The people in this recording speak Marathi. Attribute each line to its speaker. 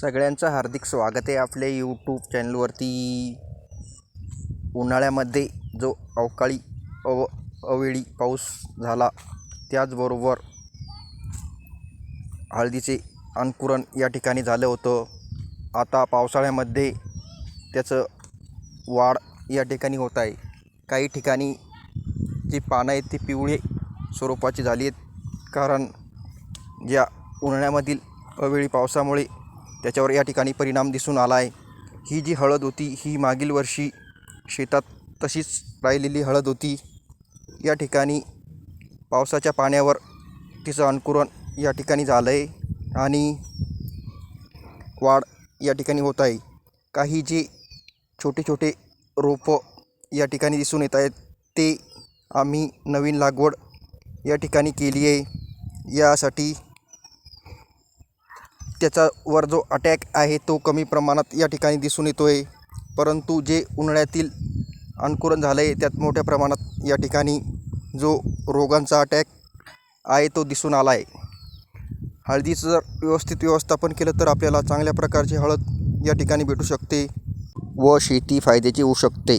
Speaker 1: सगळ्यांचं हार्दिक स्वागत आहे आपल्या यूट्यूब चॅनलवरती उन्हाळ्यामध्ये जो अवकाळी अव अवेळी पाऊस झाला त्याचबरोबर हळदीचे अंकुरण या ठिकाणी झालं होतं. आता पावसाळ्यामध्ये त्याचं वाढ या ठिकाणी होत आहे. काही ठिकाणी जी पानं आहेत ती पिवळी स्वरूपाची झाली आहेत. कारण ज्या उन्हाळ्यामधील अवेळी पावसामुळे त्याच्यावर या ठिकाणी परिणाम दिसून आला आहे ही जी हळद होती ही मागील वर्षी शेतात तशीच राहिलेली हळद होती. या ठिकाणी पावसाच्या पाण्यावर तिचं अंकुरण या ठिकाणी झालं आहे आणि वाढ या ठिकाणी होत आहे. काही जे छोटे छोटे रोपं या ठिकाणी दिसून येत आहेत ते आम्ही नवीन लागवड या ठिकाणी केली आहे. यासाठी त्याचा वर जो अटॅक आहे तो कमी प्रमाणात या ठिकाणी दिसून येतो आहे परंतु जे उन्हाळ्यातील अंकुरण झालं आहे त्यात मोठ्या प्रमाणात या ठिकाणी जो रोगांचा अटॅक आहे तो दिसून आला आहे हळदीचं जर व्यवस्थित व्यवस्थापन केलं तर आपल्याला चांगल्या प्रकारची हळद या ठिकाणी भेटू शकते व शेती फायद्याची होऊ शकते.